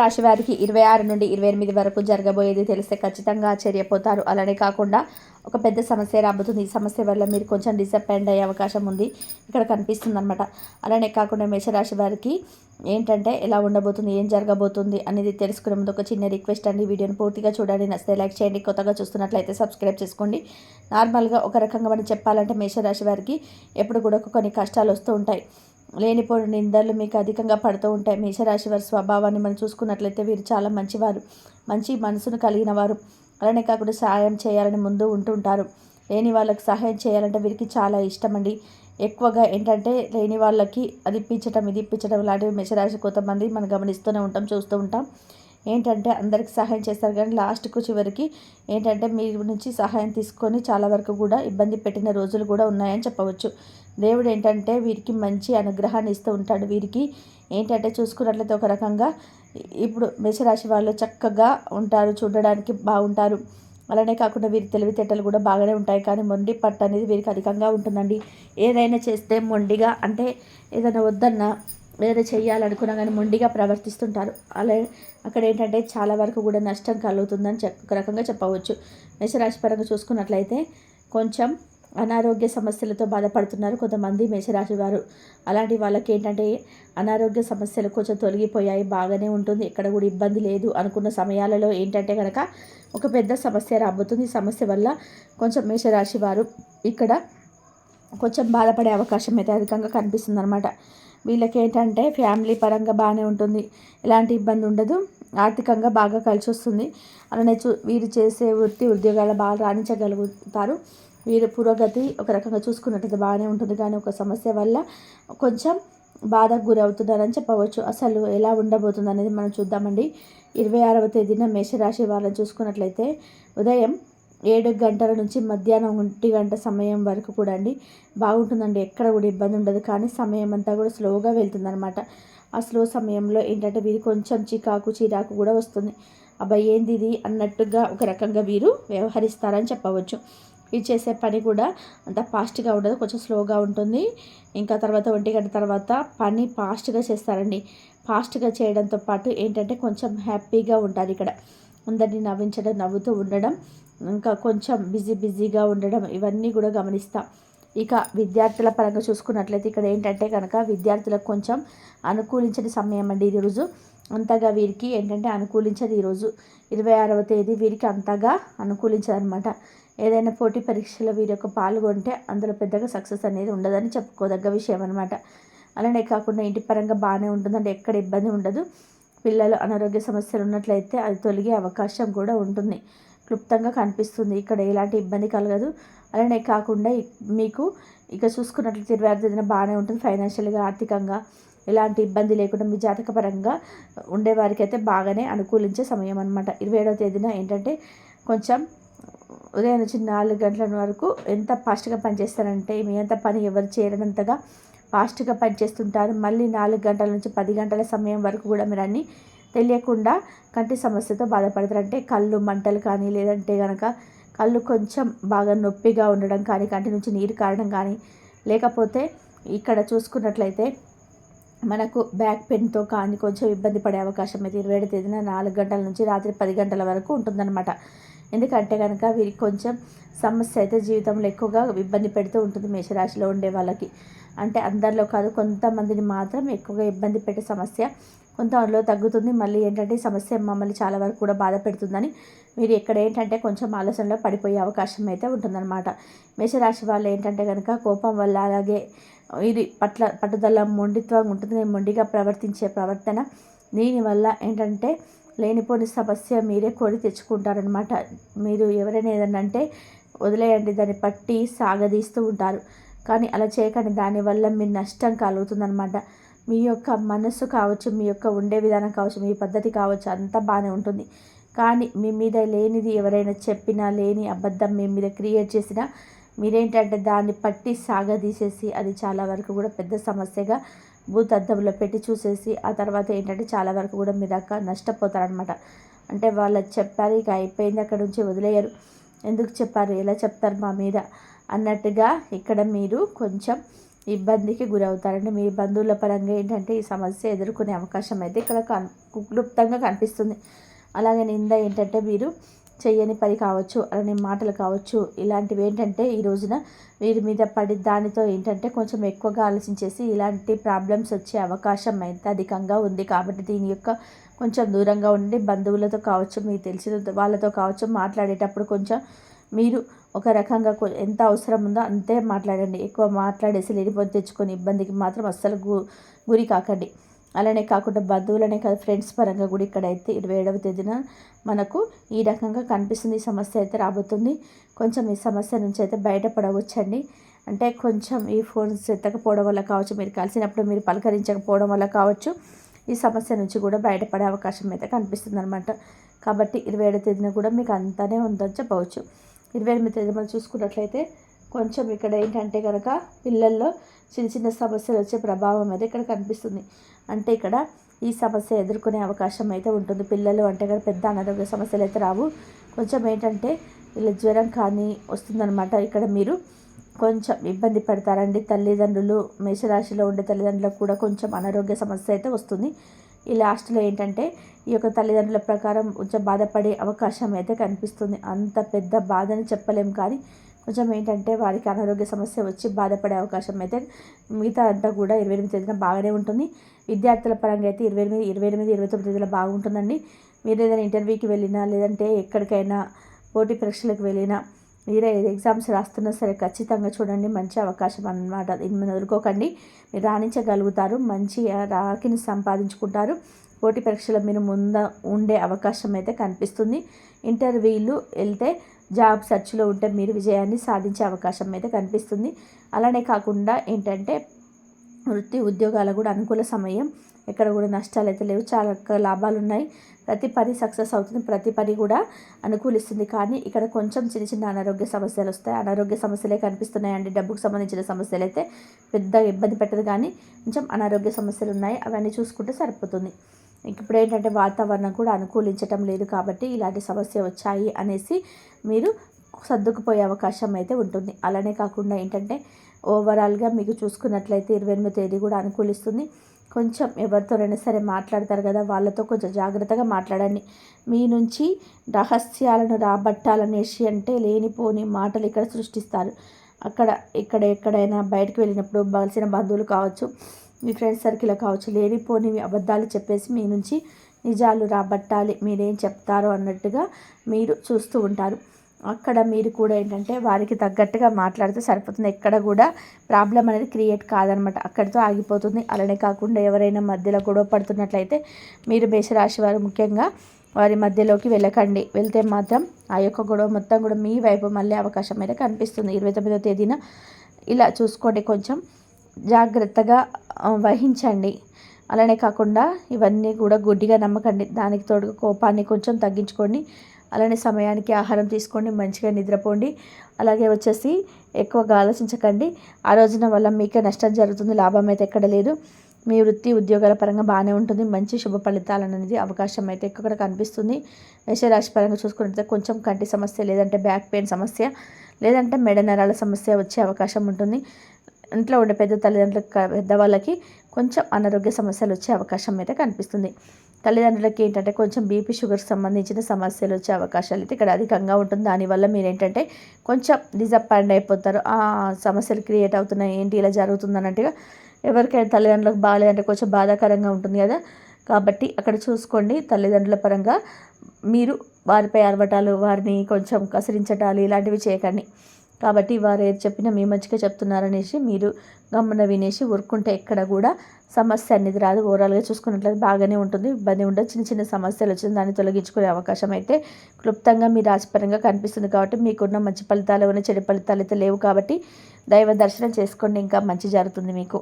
రాశి వారికి ఇరవై ఆరు నుండి ఇరవై ఎనిమిది వరకు జరగబోయేది తెలిస్తే ఖచ్చితంగా ఆశ్చర్యపోతారు. అలానే కాకుండా ఒక పెద్ద సమస్య రాబోతుంది. ఈ సమస్య వల్ల మీరు కొంచెం డిసప్పాయింట్ అయ్యే అవకాశం ఉంది. ఇక్కడ కనిపిస్తుంది అనమాట అలానే కాకుండా మేషరాశి వారికి ఏంటంటే ఎలా ఉండబోతుంది ఏం జరగబోతుంది అనేది తెలుసుకునే ముందు ఒక చిన్న రిక్వెస్ట్ అండి. వీడియోని పూర్తిగా చూడండి. నచ్చితే లైక్ చేయండి. కొత్తగా చూస్తున్నట్లయితే సబ్స్క్రైబ్ చేసుకోండి. నార్మల్గా ఒక రకంగా మనం చెప్పాలంటే మేషరాశి వారికి ఎప్పుడు కూడా కొన్ని కష్టాలు వస్తూ ఉంటాయి. లేనిపోని నిందలు మీకు అధికంగా పడుతూ ఉంటాయి. మేషరాశి వారి స్వభావాన్ని మనం చూసుకున్నట్లయితే వీరు చాలా మంచివారు. మంచి మనసును కలిగిన వారు. అలానే కాకుండా సహాయం చేయాలని ముందు ఉంటుంటారు లేని వాళ్ళకి సహాయం చేయాలంటే వీరికి చాలా ఇష్టం అండి. ఎక్కువగా ఏంటంటే లేని వాళ్ళకి అది ఇప్పించడం ఇది ఇప్పించడం లాంటివి మేషరాశి కొంతమంది మనం గమనిస్తూనే ఉంటాం చూస్తూ ఉంటాం. ఏంటంటే అందరికి సహాయం చేస్తారు. కానీ లాస్ట్కు చివరికి ఏంటంటే మీ నుంచి సహాయం తీసుకొని చాలా వరకు కూడా ఇబ్బంది పెట్టిన రోజులు కూడా ఉన్నాయని చెప్పవచ్చు. దేవుడు ఏంటంటే వీరికి మంచి అనుగ్రహాన్ని ఇస్తూ ఉంటాడు. వీరికి ఏంటంటే చూసుకున్నట్లయితే ఒక రకంగా ఇప్పుడు మేషరాశి వాళ్ళు చక్కగా ఉంటారు. చూడడానికి బాగుంటారు. అలానే కాకుండా వీరి తెలివితేటలు కూడా బాగానే ఉంటాయి. కానీ మొండి పట్టు అనేది వీరికి అధికంగా ఉంటుందండి. ఏదైనా చేస్తే మొండిగా అంటే ఏదైనా వద్దన్నా ఏదైనా చేయాలనుకున్నా కానీ మొండిగా ప్రవర్తిస్తుంటారు. అలా అక్కడ ఏంటంటే చాలా వరకు కూడా నష్టం కలుగుతుందని చెప్ ఒక రకంగా చెప్పవచ్చు. మేషరాశి పరంగా చూసుకున్నట్లయితే కొంచెం అనారోగ్య సమస్యలతో బాధపడుతున్నారు కొంతమంది మేషరాశి వారు. అలాంటి వాళ్ళకి ఏంటంటే అనారోగ్య సమస్యలు కొంచెం తొలగిపోయాయి బాగానే ఉంటుంది ఎక్కడ కూడా ఇబ్బంది లేదు అనుకున్న సమయాలలో ఏంటంటే కనుక ఒక పెద్ద సమస్య రాబోతుంది. ఈ సమస్య వల్ల కొంచెం మేషరాశి వారు ఇక్కడ కొంచెం బాధపడే అవకాశం అయితే అధికంగా కనిపిస్తుంది అనమాట వీళ్ళకి ఏంటంటే ఫ్యామిలీ పరంగా బాగానే ఉంటుంది. ఎలాంటి ఇబ్బంది ఉండదు. ఆర్థికంగా బాగా కలిసి వస్తుంది అలానే చూ వీరు చేసే వృత్తి ఉద్యోగాలు బాగా రాణించగలుగుతారు. వీరి పురోగతి ఒక రకంగా చూసుకున్నట్లయితే బాగానే ఉంటుంది. కానీ ఒక సమస్య వల్ల కొంచెం బాధకు గురవుతున్నారని చెప్పవచ్చు. అసలు ఎలా ఉండబోతుంది అనేది మనం చూద్దామండి. ఇరవై ఆరవ తేదీన మేషరాశి వాళ్ళని చూసుకున్నట్లయితే ఉదయం ఏడు గంటల నుంచి మధ్యాహ్నం ఒంటి గంట సమయం వరకు కూడా అండి. బాగుంటుందండి. ఎక్కడ కూడా ఇబ్బంది ఉండదు. కానీ సమయం అంతా కూడా స్లోగా వెళ్తుందనమాట ఆ స్లో సమయంలో ఏంటంటే వీరు కొంచెం చికాకు చిరాకు కూడా వస్తుంది. అబ్బాయి ఏంది ఇది? అన్నట్టుగా ఒక రకంగా వీరు వ్యవహరిస్తారని చెప్పవచ్చు. ఇది చేసే పని కూడా అంత ఫాస్ట్గా ఉండదు. కొంచెం స్లోగా ఉంటుంది. ఇంకా తర్వాత ఒంటి గంట తర్వాత పని ఫాస్ట్గా చేస్తారండి. ఫాస్ట్గా చేయడంతో పాటు ఏంటంటే కొంచెం హ్యాపీగా ఉంటారు ఇక్కడ. అందరినీ నవ్వించడం నవ్వుతూ ఉండడం ఇంకా కొంచెం బిజీ బిజీగా ఉండడం ఇవన్నీ కూడా గమనిస్తాం. ఇక విద్యార్థుల పరంగా చూసుకున్నట్లయితే ఇక్కడ ఏంటంటే కనుక విద్యార్థులకు కొంచెం అనుకూలించని సమయం అండి ఈరోజు. అంతగా వీరికి ఏంటంటే అనుకూలించదు ఈరోజు. ఇరవై ఆరవ తేదీ వీరికి అంతగా అనుకూలించదనమాట. ఏదైనా పోటీ పరీక్షలో వీరి యొక్క పాల్గొంటే అందులో పెద్దగా సక్సెస్ అనేది ఉండదని చెప్పుకోదగ్గ విషయం అనమాట అలానే కాకుండా ఇంటి పరంగా బాగానే ఉంటుందంటే ఎక్కడ ఇబ్బంది ఉండదు. పిల్లలు అనారోగ్య సమస్యలు ఉన్నట్లయితే అది తొలగే అవకాశం కూడా ఉంటుంది. క్లుప్తంగా కనిపిస్తుంది. ఇక్కడ ఎలాంటి ఇబ్బంది కలగదు. అలానే కాకుండా మీకు ఇక చూసుకున్నట్లయితే ఇరవై ఆరు తేదీన బాగానే ఉంటుంది. ఫైనాన్షియల్గా ఆర్థికంగా ఎలాంటి ఇబ్బంది లేకుండా మీ జాతక పరంగా ఉండేవారికి అయితే బాగానే అనుకూలించే సమయం అనమాట ఇరవై ఏడవ తేదీన ఏంటంటే కొంచెం ఉదయం నుంచి నాలుగు గంటల వరకు ఎంత ఫాస్ట్గా పనిచేస్తారంటే మీ అంత పని ఎవరు చేయనంతగా ఫాస్ట్గా పనిచేస్తుంటారు. మళ్ళీ నాలుగు గంటల నుంచి పది గంటల సమయం వరకు కూడా మీరు అన్నీ తెలియకుండా కంటి సమస్యతో బాధపడతారు. అంటే కళ్ళు మంటలు కానీ లేదంటే కనుక కళ్ళు కొంచెం బాగా నొప్పిగా ఉండడం కానీ కంటి నుంచి నీరు కారడం కానీ లేకపోతే ఇక్కడ చూసుకున్నట్లయితే మనకు బ్యాక్ పెయిన్తో కానీ కొంచెం ఇబ్బంది పడే అవకాశం అయితే ఇరవై ఏడు తేదీన నాలుగు గంటల నుంచి రాత్రి పది గంటల వరకు ఉంటుందన్నమాట. ఎందుకంటే కనుక వీరికి కొంచెం సమస్య అయితే జీవితంలో ఎక్కువగా ఇబ్బంది పెడుతూ ఉంటుంది మేషరాశిలో ఉండే వాళ్ళకి. అంటే అందరిలో కాదు కొంతమందిని మాత్రం ఎక్కువగా ఇబ్బంది పెట్టే సమస్య కొంతలో తగ్గుతుంది. మళ్ళీ ఏంటంటే సమస్య మమ్మల్ని చాలా వరకు కూడా బాధ పెడుతుందని మీరు ఇక్కడ ఏంటంటే కొంచెం ఆలోచనలో పడిపోయే అవకాశం అయితే ఉంటుందన్నమాట. మేషరాశి వాళ్ళు ఏంటంటే కనుక కోపం వల్ల అలాగే ఇది పట్ల పట్టుదల మొండిత్వం ఉంటుంది. మొండిగా ప్రవర్తించే ప్రవర్తన దీనివల్ల ఏంటంటే లేనిపోని సమస్య మీరే కోరి తెచ్చుకుంటారనమాట మీరు ఎవరైనా ఏదన్నంటే వదిలేయండి దాన్ని పట్టి సాగదీస్తూ ఉంటారు. కానీ అలా చేయకండి. దానివల్ల మీ నష్టం కలుగుతుందనమాట మీ యొక్క మనస్సు కావచ్చు మీ యొక్క ఉండే విధానం కావచ్చు మీ పద్ధతి కావచ్చు అంతా బాగానే ఉంటుంది. కానీ మీ మీద లేనిది ఎవరైనా చెప్పినా లేని అబద్ధం మీ మీద క్రియేట్ చేసినా మీరేంటంటే దాన్ని పట్టి సాగదీసేసి అది చాలా వరకు కూడా పెద్ద సమస్యగా భూతద్దంలో పెట్టి చూసేసి ఆ తర్వాత ఏంటంటే చాలా వరకు కూడా మీరు అక్క నష్టపోతారనమాట అంటే వాళ్ళు చెప్పారు ఇక అయిపోయింది అక్కడ నుంచి వదిలేయరు. ఎందుకు చెప్పారు ఎలా చెప్తారు మా మీద? అన్నట్టుగా ఇక్కడ మీరు కొంచెం ఇబ్బందికి గురవుతారండి. మీ బంధువుల పరంగా ఏంటంటే ఈ సమస్య ఎదుర్కొనే అవకాశం అయితే ఇక్కడ కన్ క్లుప్తంగా కనిపిస్తుంది. అలాగే నింద ఏంటంటే మీరు చెయ్యని పని కావచ్చు అలానే మాటలు కావచ్చు ఇలాంటివి ఏంటంటే ఈ రోజున వీరి మీద పడి దానితో ఏంటంటే కొంచెం ఎక్కువగా ఆలోచించేసి ఇలాంటి ప్రాబ్లమ్స్ వచ్చే అవకాశం అయితే అధికంగా ఉంది. కాబట్టి దీని యొక్క కొంచెం దూరంగా ఉండి బంధువులతో కావచ్చు మీకు తెలిసిన వాళ్ళతో కావచ్చు మాట్లాడేటప్పుడు కొంచెం మీరు ఒక రకంగా ఎంత అవసరం ఉందో అంతే మాట్లాడండి. ఎక్కువ మాట్లాడేసి లేనిపోతే తెచ్చుకొని ఇబ్బందికి మాత్రం అస్సలు గు గురి కాకండి. అలానే కాకుండా బంధువులనే కాదు ఫ్రెండ్స్ పరంగా కూడా ఇక్కడైతే ఇరవై ఏడవ తేదీన మనకు ఈ రకంగా కనిపిస్తుంది. ఈ సమస్య అయితే రాబోతుంది. కొంచెం ఈ సమస్య నుంచి అయితే బయటపడవచ్చండి. అంటే కొంచెం ఈ ఫోన్స్ ఎత్తకపోవడం వల్ల కావచ్చు మీరు కలిసినప్పుడు మీరు పలకరించకపోవడం వల్ల కావచ్చు ఈ సమస్య నుంచి కూడా బయటపడే అవకాశం అయితే కనిపిస్తుంది అనమాట కాబట్టి ఇరవై ఏడవ తేదీన కూడా మీకు అంతానే ఉందని చెప్పవచ్చు. ఇరవై ఎనిమిది తేదీ మనం చూసుకున్నట్లయితే కొంచెం ఇక్కడ ఏంటంటే కనుక పిల్లల్లో చిన్న చిన్న సమస్యలు వచ్చే ప్రభావం అయితే ఇక్కడ కనిపిస్తుంది. అంటే ఇక్కడ ఈ సమస్య ఎదుర్కొనే అవకాశం అయితే ఉంటుంది. పిల్లలు అంటే ఇక్కడ పెద్ద అనారోగ్య సమస్యలు అయితే రావు. కొంచెం ఏంటంటే ఇలా జ్వరం కానీ వస్తుందన్నమాట. ఇక్కడ మీరు కొంచెం ఇబ్బంది పడతారండి. తల్లిదండ్రులు మేషరాశిలో ఉండే తల్లిదండ్రులకు కూడా కొంచెం అనారోగ్య సమస్య అయితే వస్తుంది. ఈ లాస్ట్లో ఏంటంటే ఈ యొక్క తల్లిదండ్రుల ప్రకారం కొంచెం బాధపడే అవకాశం అయితే కనిపిస్తుంది. అంత పెద్ద బాధని చెప్పలేం. కానీ కొంచెం ఏంటంటే వారికి అనారోగ్య సమస్య వచ్చి బాధపడే అవకాశం అయితే మిగతా అంతా కూడా ఇరవై ఎనిమిది తేదీన బాగానే ఉంటుంది. విద్యార్థుల పరంగా అయితే ఇరవై ఎనిమిది ఇరవై ఎనిమిది ఇరవై తొమ్మిది తేదీలో బాగుంటుందండి. మీరు ఏదైనా ఇంటర్వ్యూకి వెళ్ళినా లేదంటే ఎక్కడికైనా పోటీ పరీక్షలకు వెళ్ళినా మీరే ఎగ్జామ్స్ రాస్తున్నా సరే ఖచ్చితంగా చూడండి మంచి అవకాశం అన్నమాట. దీన్ని వదులుకోకండి మీరు రాణించగలుగుతారు మంచి రాకిని సంపాదించుకుంటారు. పోటీ పరీక్షలో మీరు ముంద ఉండే అవకాశం అయితే కనిపిస్తుంది. ఇంటర్వ్యూలు వెళ్తే జాబ్ సర్చ్లో ఉంటే మీరు విజయాన్ని సాధించే అవకాశం అయితే కనిపిస్తుంది. అలానే కాకుండా ఏంటంటే వృత్తి ఉద్యోగాలు కూడా అనుకూల సమయం ఎక్కడ కూడా నష్టాలు అయితే లేవు. చాలా లాభాలు ఉన్నాయి ప్రతి పని సక్సెస్ అవుతుంది. ప్రతి పని కూడా అనుకూలిస్తుంది. కానీ ఇక్కడ కొంచెం చిన్న చిన్న అనారోగ్య సమస్యలు వస్తాయి. అనారోగ్య సమస్యలే కనిపిస్తున్నాయండి. డబ్బుకు సంబంధించిన సమస్యలు అయితే పెద్ద ఇబ్బంది పెట్టదు. కానీ కొంచెం అనారోగ్య సమస్యలు ఉన్నాయి. అవన్నీ చూసుకుంటే సరిపోతుంది. ఇప్పుడు ఏంటంటే వాతావరణం కూడా అనుకూలించటం లేదు కాబట్టి ఇలాంటి సమస్య వచ్చాయి అనేసి మీరు సర్దుకుపోయే అవకాశం అయితే ఉంటుంది. అలానే కాకుండా ఏంటంటే ఓవరాల్గా మీకు చూసుకున్నట్లయితే ఇరవై ఎనిమిది తేదీ కూడా అనుకూలిస్తుంది. కొంచెం ఎవరితోనైనా సరే మాట్లాడతారు కదా వాళ్ళతో కొంచెం జాగ్రత్తగా మాట్లాడండి. మీ నుంచి రహస్యాలను రాబట్టాలనేసి అంటే లేనిపోని మాటలు ఇక్కడ సృష్టిస్తారు. అక్కడ ఇక్కడ ఎక్కడైనా బయటకు వెళ్ళినప్పుడు బలిసిన బంధువులు కావచ్చు మీ ఫ్రెండ్స్ సర్కిల్ కావచ్చు లేనిపోని అబద్ధాలు చెప్పేసి మీ నుంచి నిజాలు రాబట్టాలి. మీరేం చెప్తారో అన్నట్టుగా మీరు చూస్తూ ఉంటారు. అక్కడ మీరు కూడా ఏంటంటే వారికి తగ్గట్టుగా మాట్లాడితే సరిపోతుంది. ఎక్కడ కూడా ప్రాబ్లం అనేది క్రియేట్ కాదనమాట. అక్కడితో ఆగిపోతుంది. అలానే కాకుండా ఎవరైనా మధ్యలో గొడవ పడుతున్నట్లయితే మీరు మేషరాశి వారు ముఖ్యంగా వారి మధ్యలోకి వెళ్ళకండి. వెళ్తే మాత్రం ఆ యొక్క గొడవ మొత్తం కూడా మీ వైపు మళ్ళీ అవకాశం అయితే కనిపిస్తుంది. ఇరవై తొమ్మిదో తేదీన ఇలా చూసుకోండి కొంచెం జాగ్రత్తగా వహించండి. అలానే కాకుండా ఇవన్నీ కూడా గుడ్డిగా నమ్మకండి. దానికి తోడు కోపాన్ని కొంచెం తగ్గించుకోండి. అలానే సమయానికి ఆహారం తీసుకోండి మంచిగా నిద్రపోండి. అలాగే వచ్చేసి ఎక్కువగా ఆలోచించకండి. ఆ రోజున వల్ల మీకే నష్టం జరుగుతుంది లాభం అయితే ఎక్కడ లేదు. మీ వృత్తి ఉద్యోగాల పరంగా బాగానే ఉంటుంది. మంచి శుభ ఫలితాలు అనేది అవకాశం అయితే ఎక్కువ కనిపిస్తుంది. మేషరాశి పరంగా చూసుకుంటే కొంచెం కంటి సమస్య లేదంటే బ్యాక్ పెయిన్ సమస్య లేదంటే మెడ నరాల సమస్య వచ్చే అవకాశం ఉంటుంది. ఇంట్లో ఉండే పెద్ద తల్లిదండ్రుల పెద్దవాళ్ళకి కొంచెం అనారోగ్య సమస్యలు వచ్చే అవకాశం అయితే కనిపిస్తుంది. తల్లిదండ్రులకి ఏంటంటే కొంచెం బీపీ షుగర్ సంబంధించిన సమస్యలు వచ్చే అవకాశాలు అయితే ఇక్కడ అధికంగా ఉంటుంది. దానివల్ల మీరు ఏంటంటే కొంచెం డిజపాయింట్ అయిపోతారు. ఆ సమస్యలు క్రియేట్ అవుతున్నాయి. ఏంటి ఇలా జరుగుతుంది అన్నట్టుగా ఎవరికైనా తల్లిదండ్రులకు బాగాలేదంటే కొంచెం బాధాకరంగా ఉంటుంది కదా. కాబట్టి అక్కడ చూసుకోండి తల్లిదండ్రుల పరంగా. మీరు వారిపై అరవటాలు వారిని కొంచెం కసిరించటాలు ఇలాంటివి చేయకండి. కాబట్టి వారు ఏది చెప్పినా మీ మంచిగా చెప్తున్నారనేసి మీరు గమ్మున వినేసి ఊరుకుంటే ఎక్కడ కూడా సమస్య అనేది రాదు. ఓవరాల్గా చూసుకున్నట్లయితే బాగానే ఉంటుంది. ఇబ్బంది ఉండదు. చిన్న చిన్న సమస్యలు వచ్చిన దాన్ని తొలగించుకునే అవకాశం అయితే క్లుప్తంగా మీ రాశిపరంగా కనిపిస్తుంది కాబట్టి మీకున్న మంచి ఫలితాలు ఏమైనా చెడు ఫలితాలు అయితే లేవు కాబట్టి దైవ దర్శనం చేసుకోండి. ఇంకా మంచి జరుగుతుంది మీకు.